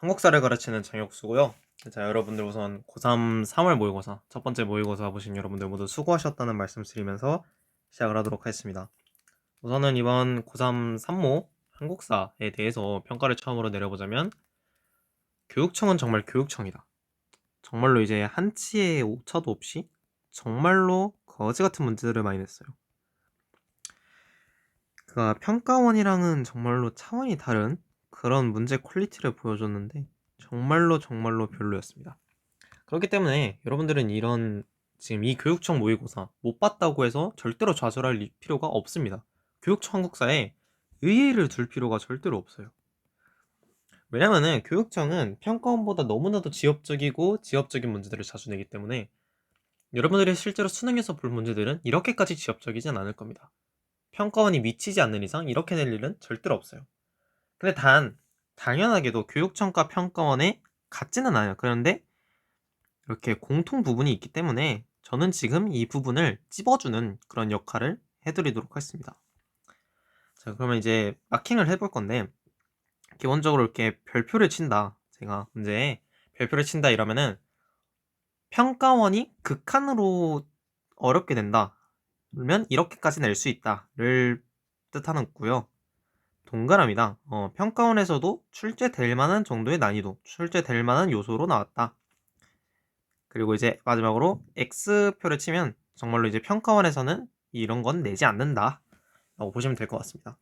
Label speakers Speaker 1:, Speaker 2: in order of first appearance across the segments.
Speaker 1: 한국사를 가르치는 장혁수고요. 자, 여러분들 우선 고3 3월 모의고사, 첫 번째 모의고사 보신 여러분들 모두 수고하셨다는 말씀 드리면서 시작을 하도록 하겠습니다. 우선은 이번 고3 3모 한국사에 대해서 평가를 처음으로 내려보자면 교육청은 정말 교육청이다. 정말로 이제 한치의 오차도 없이 정말로 거지 같은 문제들을 많이 냈어요. 그 평가원이랑은 정말로 차원이 다른 그런 문제 퀄리티를 보여줬는데 정말로 정말로 별로였습니다. 그렇기 때문에 여러분들은 이런 지금 이 교육청 모의고사 못 봤다고 해서 절대로 좌절할 리- 필요가 없습니다. 교육청 한국사에 의의를 둘 필요가 절대로 없어요. 왜냐면은 교육청은 평가원보다 너무나도 지엽적이고 지엽적인 문제들을 자주 내기 때문에 여러분들이 실제로 수능에서 볼 문제들은 이렇게까지 지엽적이진 않을 겁니다. 평가원이 미치지 않는 이상 이렇게 낼 일은 절대로 없어요. 근데 단 당연하게도 교육청과 평가원에 같지는 않아요. 그런데 이렇게 공통 부분이 있기 때문에 저는 지금 이 부분을 찝어주는 그런 역할을 해드리도록 하겠습니다. 자, 그러면 이제 마킹을 해볼 건데 기본적으로 이렇게 별표를 친다. 제가 문제에 별표를 친다 이러면은 평가원이 극한으로 어렵게 된다. 그러면 이렇게까지 낼 수 있다를 뜻하는 거고요. 동그라미다. 어, 평가원에서도 출제될 만한 정도의 난이도, 출제될 만한 요소로 나왔다. 그리고 이제 마지막으로 X표를 치면 정말로 이제 평가원에서는 이런 건 내지 않는다. 라고 보시면 될 것 같습니다.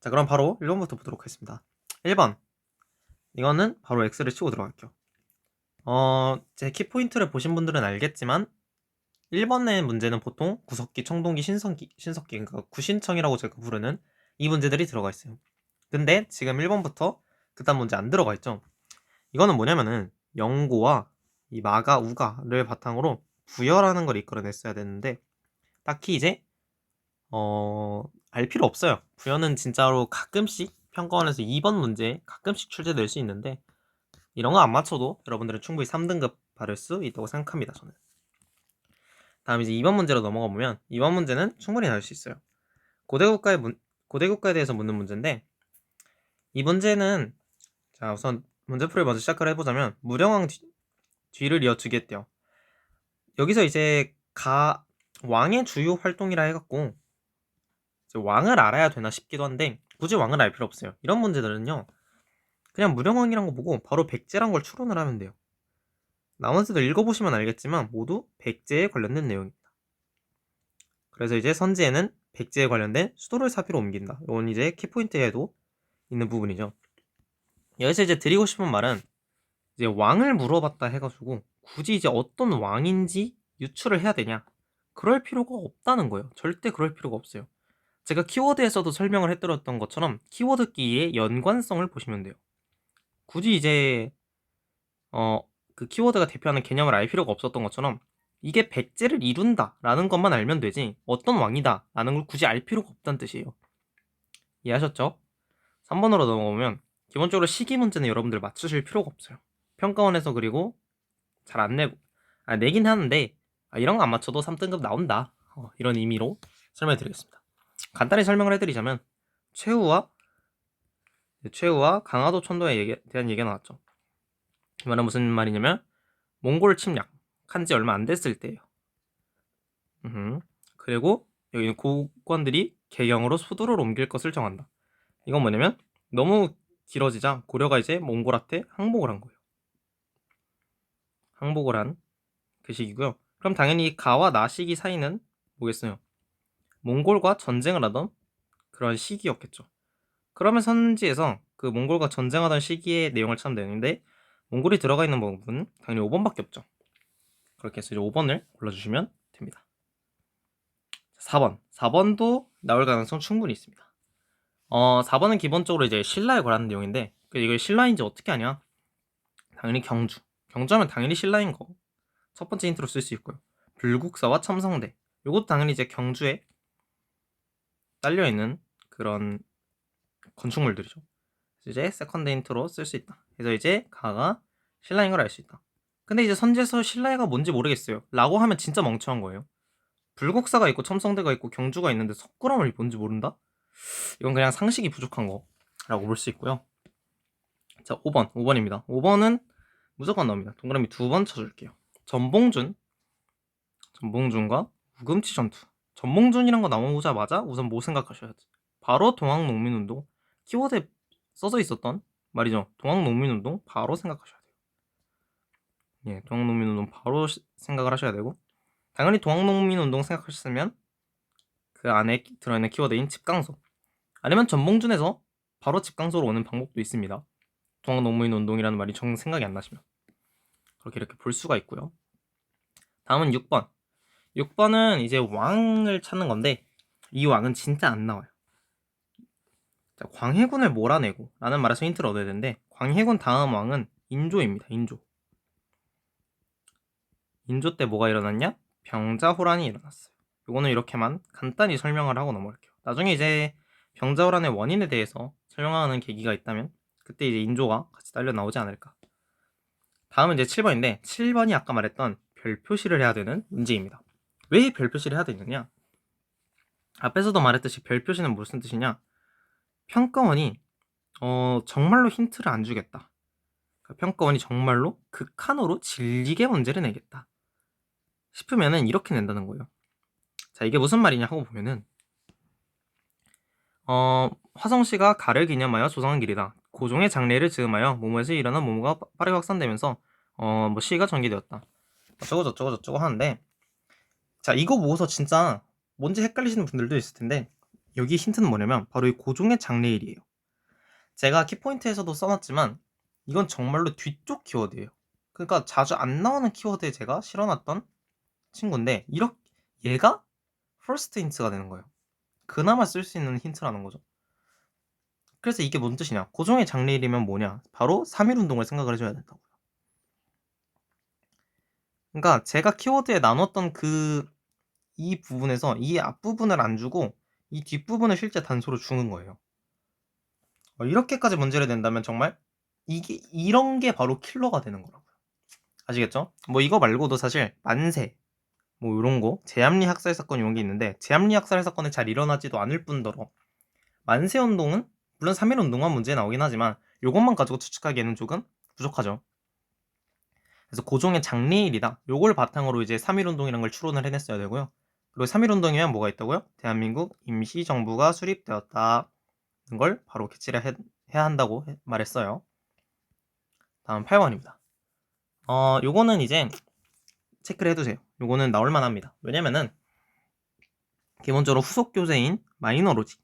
Speaker 1: 자, 그럼 바로 1번부터 보도록 하겠습니다. 1번. 이거는 바로 X를 치고 들어갈게요. 어, 제 키포인트를 보신 분들은 알겠지만 1번의 문제는 보통 구석기, 청동기, 신석기, 신석기, 그러니까 구신청이라고 제가 부르는 이 문제들이 들어가 있어요. 근데 지금 1번부터 그딴 문제 안 들어가 있죠. 이거는 뭐냐면은 영고와 이 마가, 우가를 바탕으로 부여라는 걸 이끌어냈어야 되는데 딱히 이제 어, 알 필요 없어요. 부여는 진짜로 가끔씩 평가원에서 2번 문제 가끔씩 출제될 수 있는데 이런 거 안 맞춰도 여러분들은 충분히 3등급 받을 수 있다고 생각합니다. 저는. 다음 이제 2번 문제로 넘어가 보면 2번 문제는 충분히 나올 수 있어요. 고대 국가의 문, 고대 국가에 대해서 묻는 문제인데 이 문제는 자 우선 문제풀이 먼저 시작을 해보자면 무령왕 뒤, 뒤를 이어주겠대요. 여기서 이제 가 왕의 주요 활동이라 해갖고 왕을 알아야 되나 싶기도 한데 굳이 왕을 알 필요 없어요. 이런 문제들은요 그냥 무령왕이란 거 보고 바로 백제란 걸 추론을 하면 돼요. 나머지도 읽어보시면 알겠지만 모두 백제에 관련된 내용입니다. 그래서 이제 선지에는 백제에 관련된 수도를 사비로 옮긴다. 이건 이제 키포인트에도 있는 부분이죠. 여기서 이제 드리고 싶은 말은 이제 왕을 물어봤다 해가지고 굳이 이제 어떤 왕인지 유출을 해야 되냐? 그럴 필요가 없다는 거예요. 절대 그럴 필요가 없어요. 제가 키워드에서도 설명을 해드렸던 것처럼 키워드끼의 연관성을 보시면 돼요. 굳이 이제 어, 그 키워드가 대표하는 개념을 알 필요가 없었던 것처럼 이게 백제를 이룬다 라는 것만 알면 되지 어떤 왕이다 라는 걸 굳이 알 필요가 없다는 뜻이에요. 이해하셨죠? 3번으로 넘어오면 기본적으로 시기 문제는 여러분들 맞추실 필요가 없어요. 평가원에서 그리고 잘 안 내고 아, 내긴 하는데 아, 이런 거 안 맞춰도 3등급 나온다. 어, 이런 의미로 설명해 드리겠습니다. 간단히 설명을 해드리자면 최후와 최후와 강화도 천도에 대한 얘기가 나왔죠. 이 말은 무슨 말이냐면 몽골 침략 한 지 얼마 안 됐을 때예요. 음흠. 그리고 여기 고관들이 개경으로 수도를 옮길 것을 정한다. 이건 뭐냐면 너무 길어지자 고려가 이제 몽골한테 항복을 한 거예요. 항복을 한 그 시기고요. 그럼 당연히 가와 나 시기 사이는 뭐겠어요? 몽골과 전쟁을 하던 그런 시기였겠죠. 그러면 선지에서 그 몽골과 전쟁하던 시기의 내용을 찾으면 되는데 몽골이 들어가 있는 부분 당연히 5번밖에 없죠. 그렇게 해서 이제 5번을 골라주시면 됩니다. 4번. 4번도 나올 가능성 충분히 있습니다. 어, 4번은 기본적으로 이제 신라에 관한 내용인데 그 이걸 신라인지 어떻게 하냐? 당연히 경주. 경주하면 당연히 신라인 거. 첫 번째 힌트로 쓸 수 있고요. 불국사와 첨성대. 이것도 당연히 이제 경주에 딸려 있는 그런 건축물들이죠. 이제 세컨드 힌트로 쓸 수 있다. 그래서 이제 가가 신라인 걸 알 수 있다. 근데 이제 선지에서 신라이가 뭔지 모르겠어요. 라고 하면 진짜 멍청한 거예요. 불국사가 있고 첨성대가 있고 경주가 있는데 석굴암을 뭔지 모른다? 이건 그냥 상식이 부족한 거라고 볼 수 있고요. 자, 5번. 5번입니다. 5번은 무조건 나옵니다. 동그라미 두 번 쳐줄게요. 전봉준. 전봉준과 우금치 전투. 전봉준이란 거 나오자마자 우선 뭐 생각하셔야 지? 바로 동학농민운동. 키워드에 써져 있었던 말이죠. 동학농민운동 바로 생각하셔야 돼요. 예, 동학농민운동 바로 시- 생각을 하셔야 되고 당연히 동학농민운동 생각하셨으면 그 안에 키- 들어있는 키워드인 집강소 아니면 전봉준에서 바로 집강소로 오는 방법도 있습니다. 동학농민운동이라는 말이 정 생각이 안 나시면 그렇게 이렇게 볼 수가 있고요. 다음은 6번. 6번은 이제 왕을 찾는 건데 이 왕은 진짜 안 나와요. 자, 광해군을 몰아내고 라는 말에서 힌트를 얻어야 되는데 광해군 다음 왕은 인조입니다. 인조. 인조 때 뭐가 일어났냐? 병자호란이 일어났어요. 이거는 이렇게만 간단히 설명을 하고 넘어갈게요. 나중에 이제 병자호란의 원인에 대해서 설명하는 계기가 있다면 그때 이제 인조가 같이 딸려 나오지 않을까. 다음은 이제 7번인데 7번이 아까 말했던 별 표시를 해야 되는 문제입니다. 왜 별 표시를 해야 되느냐? 앞에서도 말했듯이 별 표시는 무슨 뜻이냐? 평가원이 어, 정말로 힌트를 안 주겠다. 그러니까 평가원이 정말로 극한으로 질리게 문제를 내겠다. 싶으면은 이렇게 낸다는 거예요. 자, 이게 무슨 말이냐 하고 보면은 어, 화성시가 가를 기념하여 조성한 길이다. 고종의 장례를 즈음하여 모모에서 일어난 모모가 빠- 빠르게 확산되면서 어, 뭐 시가 전개되었다. 어쩌고 저쩌고 저쩌고 하는데 자, 이거 보고서 진짜 뭔지 헷갈리시는 분들도 있을 텐데 여기 힌트는 뭐냐면 바로 이 고종의 장례일이에요. 제가 키포인트에서도 써놨지만 이건 정말로 뒤쪽 키워드예요. 그러니까 자주 안 나오는 키워드에 제가 실어놨던 친구인데 이렇게 얘가 first 힌트가 되는 거예요. 그나마 쓸 수 있는 힌트라는 거죠. 그래서 이게 뭔 뜻이냐? 고종의 장례일이면 뭐냐? 바로 3.1 운동을 생각을 해줘야 된다고요. 그러니까 제가 키워드에 나눴던 그 이 부분에서 이 앞부분을 안 주고 이 뒷부분을 실제 단서로 주는 거예요. 어, 이렇게까지 문제를 낸다면 정말 이게 이런 게 바로 킬러가 되는 거라고요. 아시겠죠? 뭐 이거 말고도 사실 만세 뭐 이런 거 제암리 학살 사건 이런 게 있는데 제암리 학살 사건이 잘 일어나지도 않을 뿐더러 만세 운동은 물론 3.1 운동만 문제 나오긴 하지만 이것만 가지고 추측하기에는 조금 부족하죠. 그래서 고종의 장례일이다. 요걸 바탕으로 이제 3.1 운동이라는 걸 추론을 해냈어야 되고요. 그리고 3.1 운동이면 뭐가 있다고요? 대한민국 임시 정부가 수립되었다. 걸 바로 캐치를 해, 해야 한다고 해- 말했어요. 다음 8번입니다. 어, 요거는 이제 체크를 해두세요. 요거는 나올만 합니다. 왜냐면은 기본적으로 후속 교재인 마이너로지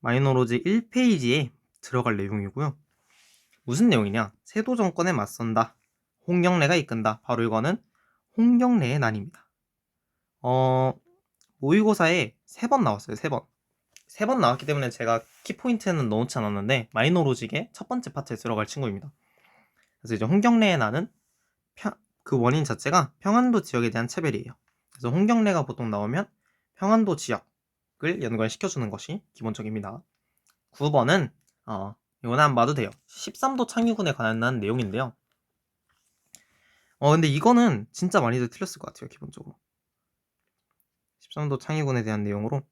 Speaker 1: 마이너로지 1페이지에 들어갈 내용이고요. 무슨 내용이냐? 세도 정권에 맞선다. 홍경래가 이끈다. 바로 이거는 홍경래의 난입니다. 어, 모의고사에 세 번 나왔어요. 세 번. 세 번 나왔기 때문에 제가 키포인트는 넣지 않았는데 마이너로직의 첫 번째 파트에 들어갈 친구입니다. 그래서 이제 홍경래의 난은 평- 그 원인 자체가 평안도 지역에 대한 차별이에요. 그래서 홍경래가 보통 나오면 평안도 지역을 연관시켜주는 것이 기본적입니다. 9번은 어, 이거는 안 봐도 돼요. 13도 창의군에 관한 내용인데요. 어 근데 이거는 진짜 많이들 틀렸을 것 같아요. 기본적으로. 13도 창의군에 대한 내용으로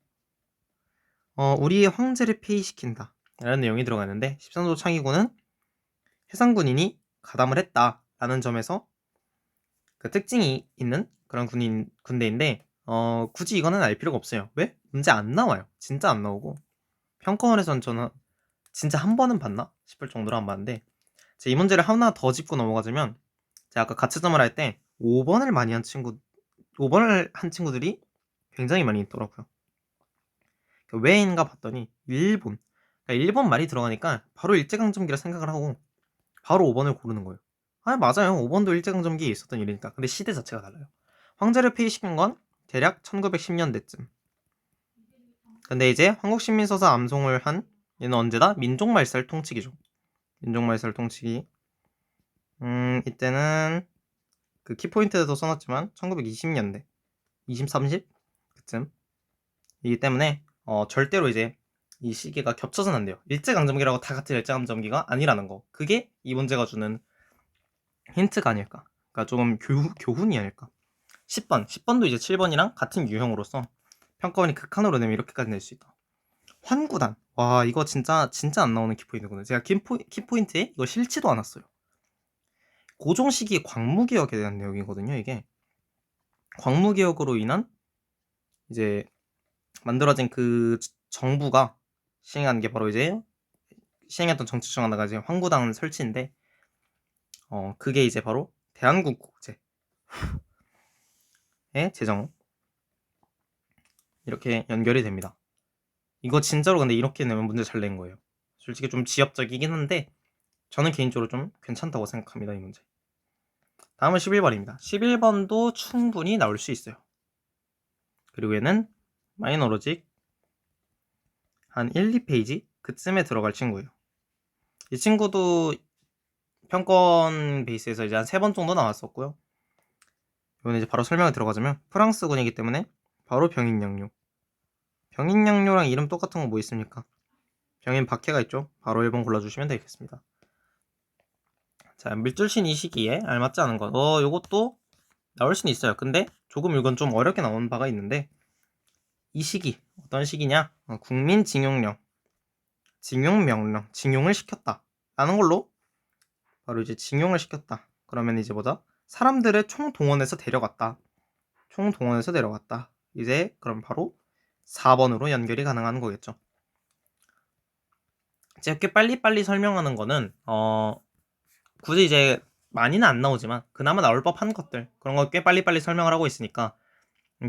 Speaker 1: 어, 우리의 황제를 폐위시킨다 라는 내용이 들어가는데 13도 창의군은 해상군인이 가담을 했다 라는 점에서 그 특징이 있는 그런 군인, 군대인데 어, 굳이 이거는 알 필요가 없어요. 왜? 문제 안 나와요. 진짜 안 나오고. 평가원에선 저는 진짜 한 번은 봤나? 싶을 정도로 안 봤는데 자, 이 문제를 하나 더 짚고 넘어가자면 제가 아까 가채점을 할 때 5번을 많이 한 친구 5번을 한 친구들이 굉장히 많이 있더라고요. 그 왜인가 봤더니 일본. 그러니까 일본 말이 들어가니까 바로 일제강점기라 생각을 하고 바로 5번을 고르는 거예요 아 맞아요. 5번도 일제강점기에 있었던 일이니까. 근데 시대 자체가 달라요. 황제를 폐위시킨 건 대략 1910년대쯤. 근데 이제 한국신민서사 암송을 한 얘는 언제다? 민족말살 통치기죠. 민족말살 통치기. 음 이때는 그 키포인트에도 써놨지만 1920년대 20, 30 그쯤. 이기 때문에 어, 절대로 이제 이 시기가 겹쳐서는 안 돼요. 일제강점기라고 다 같은 일제강점기가 아니라는 거. 그게 이 문제가 주는 힌트가 아닐까. 그러니까 조금 교, 교훈이 아닐까. 10번. 10번도 이제 7번이랑 같은 유형으로서 평가원이 극한으로 내면 이렇게까지 낼 수 있다.
Speaker 2: 환구단. 와, 이거 진짜 진짜 안 나오는 키포인트거든요. 제가 키포, 키포인트에 이거 실지도 않았어요. 고종 시기 광무 개혁에 대한 내용이거든요, 이게. 광무 개혁으로 인한 이제 만들어진 그 정부가 시행한 게 바로 이제 시행했던 정책 중 하나가 이제 황구당 설치인데 어 그게 이제 바로 대한국 국제의 제정 이렇게 연결이 됩니다. 이거 진짜로 근데 이렇게 내면 문제 잘 낸 거예요. 솔직히 좀 지엽적이긴 한데 저는 개인적으로 좀 괜찮다고 생각합니다 이 문제. 다음은 11번입니다. 11번도 충분히 나올 수 있어요. 그리고 얘는 마이너로직 한 1, 2페이지 그쯤에 들어갈 친구예요. 이 친구도 평권 베이스에서 이제 한 세 번 정도 나왔었고요. 이거는 이제 바로 설명에 들어가자면 프랑스군이기 때문에 바로 병인양요. 병인양요랑 이름 똑같은 거 뭐 있습니까? 병인 박해가 있죠. 바로 1번 골라주시면 되겠습니다. 자, 밀줄신 이 시기에 알맞지 않은 것. 어, 요것도 나올 수는 있어요. 근데 조금 이건 좀 어렵게 나온 바가 있는데 이 시기 어떤 시기냐? 어, 국민징용령, 징용명령, 징용을 시켰다. 라는 걸로 바로 이제 징용을 시켰다. 그러면 이제 뭐다? 사람들을 총동원해서 데려갔다. 총동원해서 데려갔다. 이제 그럼 바로 4번으로 연결이 가능한 거겠죠. 제가 꽤 빨리빨리 설명하는 거는 어 굳이 이제 많이는 안 나오지만 그나마 나올 법한 것들 그런 거 꽤 빨리빨리 설명을 하고 있으니까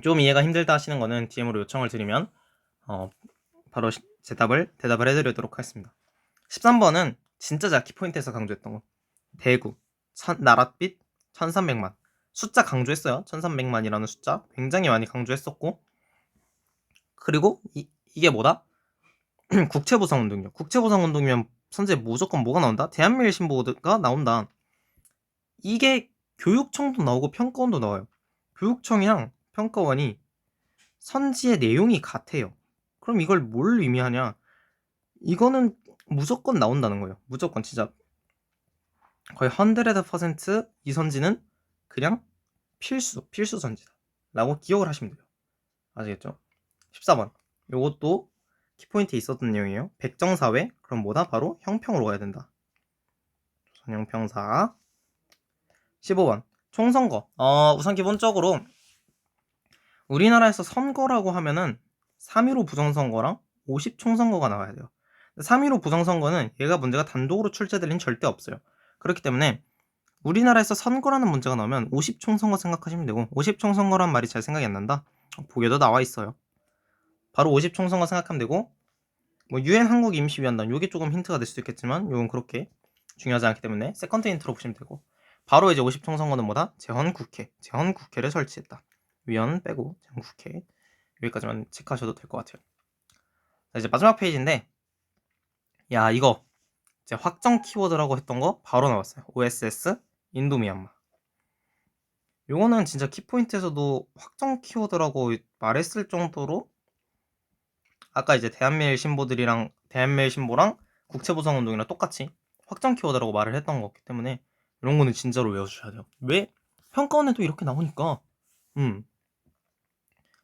Speaker 2: 좀 이해가 힘들다 하시는 거는 DM으로 요청을 드리면 어 바로 시- 제 답을 대답을 해드리도록 하겠습니다. 13번은 진짜 제가 키포인트에서 강조했던 거 대구 천, 나랏빛 1300만. 숫자 강조했어요. 1300만이라는 숫자. 굉장히 많이 강조했었고. 그리고 이, 이게 뭐다? 국채보상운동이요. 국채보상운동이면 선제 무조건 뭐가 나온다? 대한민일 신보가 나온다. 이게 교육청도 나오고 평가원도 나와요. 교육청이랑 평가원이 선지의 내용이 같아요. 그럼 이걸 뭘 의미하냐? 이거는 무조건 나온다는 거예요. 무조건 진짜 거의 100%이 선지는 그냥 필수, 필수 선지다. 라고 기억을 하시면 돼요. 아시겠죠? 14번. 요것도 키포인트에 있었던 내용이에요. 백정사회. 그럼 뭐다? 바로 형평으로 가야 된다. 조선형평사. 15번. 총선거. 어, 우선 기본적으로 우리나라에서 선거라고 하면은 3.15 부정선거랑 50 총선거가 나와야 돼요. 3.15 부정선거는 얘가 문제가 단독으로 출제될 리는 절대 없어요. 그렇기 때문에 우리나라에서 선거라는 문제가 나오면 50총 선거 생각하시면 되고 50총 선거란 말이 잘 생각이 안 난다? 보기에도 나와 있어요. 바로 50총 선거 생각하면 되고 뭐 유엔 한국 임시위원단 요게 조금 힌트가 될 수도 있겠지만 요건 그렇게 중요하지 않기 때문에 세컨드 힌트로 보시면 되고 바로 이제 50총 선거는 뭐다? 재헌국회 재헌국회를 설치했다. 위원 빼고 재헌국회 여기까지만 체크하셔도 될 것 같아요. 자, 이제 마지막 페이지인데 야 이거 이 제 확정 키워드라고 했던 거 바로 나왔어요. OSS 인도 미얀마. 요거는 진짜 키포인트에서도 확정 키워드라고 말했을 정도로 아까 이제 대한매일 신보들이랑 대한매일 신보랑 국채보상 운동이랑 똑같이 확정 키워드라고 말을 했던 거기 때문에 이런 거는 진짜로 외워주셔야 돼요. 왜? 평가원에도 이렇게 나오니까 음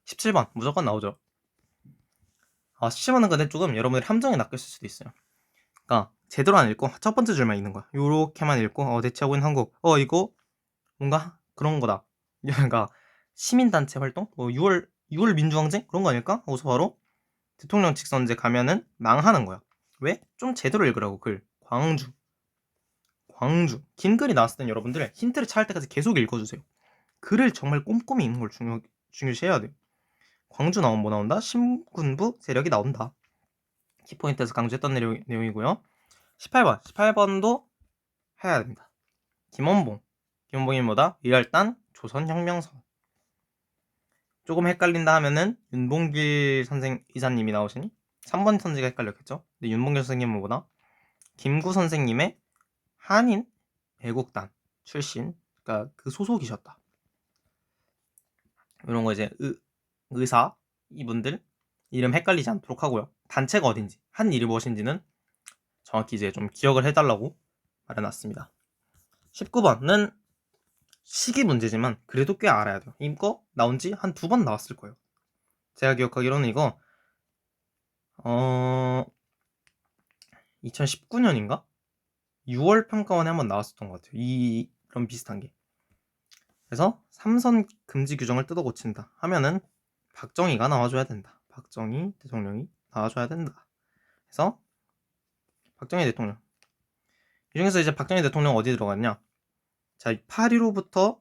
Speaker 2: 17번 무조건 나오죠. 아 17번은 근데 조금 여러분들이 함정에 낚였을 수도 있어요. 그러니까 제대로 안 읽고 첫 번째 줄만 읽는 거야. 요렇게만 읽고 어 대체하고 있는 한국. 어 이거 뭔가 그런 거다. 그러니까 시민단체 활동? 뭐 6월 6월 민주항쟁 그런 거 아닐까? 거기서 바로 대통령 직선제 가면은 망하는 거야. 왜? 좀 제대로 읽으라고 글. 광주. 광주. 긴 글이 나왔을 땐 여러분들 힌트를 찾을 때까지 계속 읽어주세요. 글을 정말 꼼꼼히 읽는 걸 중요, 중요시해야 돼요. 광주 나오면 뭐 나온다? 신군부 세력이 나온다. 키포인트에서 강조했던 내용, 내용이고요. 18번. 18번도 해야 됩니다. 김원봉. 김원봉이 뭐다? 위랄단 조선혁명선. 조금 헷갈린다 하면은 윤봉길 선생 이사님이 나오시니 3번 선지가 헷갈렸겠죠? 근데 윤봉길 선생님은 뭐다? 김구 선생님의 한인 애국단 출신, 그러니까 그 소속이셨다. 이런 거 이제 의, 의사 이분들 이름 헷갈리지 않도록 하고요. 단체가 어딘지, 한 일이 무엇인지는 정확히 이제 좀 기억을 해달라고 말해놨습니다. 19번은 시기 문제지만 그래도 꽤 알아야 돼요. 이거 나온 지 한 두 번 나왔을 거예요. 제가 기억하기로는 이거 어 2019년인가? 6월 평가원에 한번 나왔었던 것 같아요. 이 이런 비슷한 게. 그래서 삼선 금지 규정을 뜯어 고친다 하면은 박정희가 나와줘야 된다. 박정희 대통령이 나와줘야 된다. 그래서 박정희 대통령. 이 중에서 이제 박정희 대통령 어디 들어갔냐? 자, 8.15부터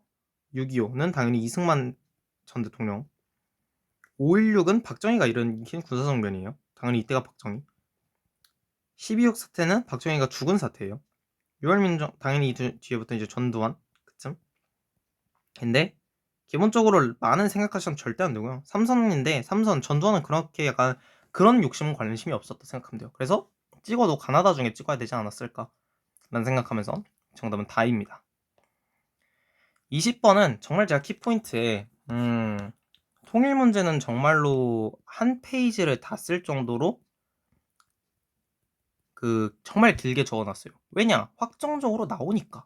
Speaker 2: 6.25는 당연히 이승만 전 대통령. 5.16은 박정희가 일으킨 군사정변이에요. 당연히 이때가 박정희. 12.6 사태는 박정희가 죽은 사태예요. 6월 민정 당연히 이 뒤- 뒤에부터 이제 전두환 그쯤. 근데 기본적으로 많은 생각하시면 절대 안 되고요. 삼선인데 삼선 전두환은 그렇게 약간 그런 욕심은 관심이 없었다 생각하면 돼요. 그래서 찍어도 가나다 중에 찍어야 되지 않았을까? 라는 생각하면서 정답은 다입니다. 20번은 정말 제가 키포인트에 음, 통일 문제는 정말로 한 페이지를 다 쓸 정도로 그 정말 길게 적어놨어요. 왜냐? 확정적으로 나오니까.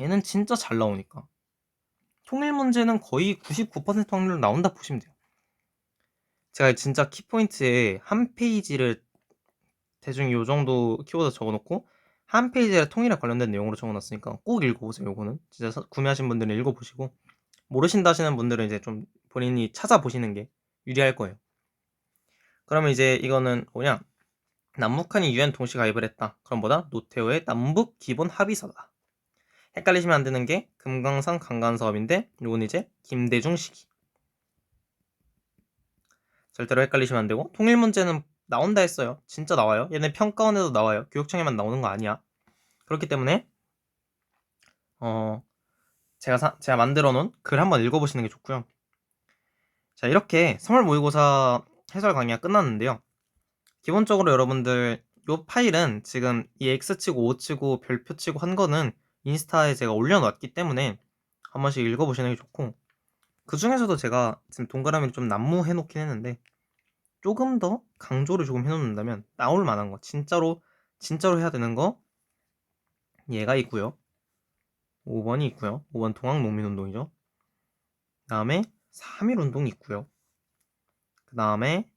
Speaker 2: 얘는 진짜 잘 나오니까. 통일 문제는 거의 99% 확률로 나온다 보시면 돼요. 제가 진짜 키포인트에 한 페이지를 대충 요 정도 키워드 적어놓고 한 페이지에 통일에 관련된 내용으로 적어놨으니까 꼭 읽어보세요. 요거는 진짜 사- 구매하신 분들은 읽어보시고 모르신다 하시는 분들은 이제 좀 본인이 찾아보시는 게 유리할 거예요. 그러면 이제 이거는 뭐냐? 남북한이 유엔 동시 가입을 했다. 그럼 뭐다? 노태우의 남북 기본 합의서다. 헷갈리시면 안 되는 게 금강산 강간 사업인데 요건 이제 김대중 시기. 절대로 헷갈리시면 안 되고 통일 문제는 나온다 했어요. 진짜 나와요. 얘네 평가원에도 나와요. 교육청에만 나오는 거 아니야. 그렇기 때문에 어 제가 사- 제가 만들어 놓은 글 한번 읽어보시는 게 좋고요. 자 이렇게 3월 모의고사 해설 강의가 끝났는데요. 기본적으로 여러분들 요 파일은 지금 이 X치고 O치고 별표치고 한 거는 인스타에 제가 올려놨기 때문에 한 번씩 읽어보시는 게 좋고 그 중에서도 제가 지금 동그라미를 좀 난무해 놓긴 했는데 조금 더 강조를 조금 해놓는다면 나올 만한 거 진짜로 진짜로 해야 되는 거 얘가 있고요. 5번이 있고요. 5번 동학 농민 운동이죠. 그 다음에 3.1운동이 있고요. 그 다음에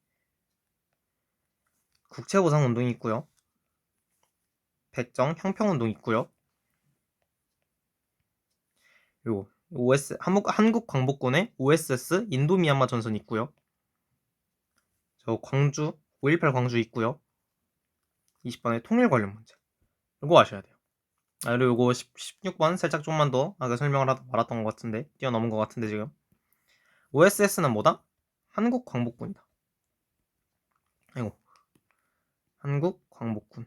Speaker 2: 국채 보상 운동이 있고요. 백정 형평 운동이 있고요. 요 OS 한국 한국 광복군의 OSS 인도미얀마 전선이 있고요. 저 광주 5.18 광주 있고요. 20번의 통일 관련 문제. 이거 아셔야 돼요. 아, 그리고 10, 16번 살짝 좀만 더 아까 설명을 하다 말았던 것 같은데 뛰어넘은 것 같은데 지금 OSS는 뭐다? 한국 광복군이다. 아이고 한국 광복군.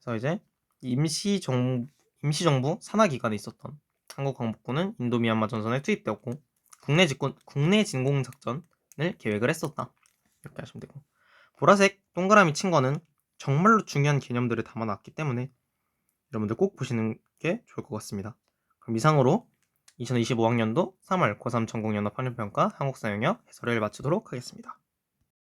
Speaker 2: 그래서 이제 임시 정 임시 정부 산하 기간에 있었던 한국 광복군은 인도 미얀마 전선에 투입되었고 국내 집권 국내 진공 작전 을 계획을 했었다. 이렇게 하시면 되고 보라색 동그라미 친 거는 정말로 중요한 개념들을 담아놨기 때문에 여러분들 꼭 보시는 게 좋을 것 같습니다. 그럼 이상으로 2025학년도 3월 고3 전국연합 환율평가 한국사용역 해설을 마치도록 하겠습니다.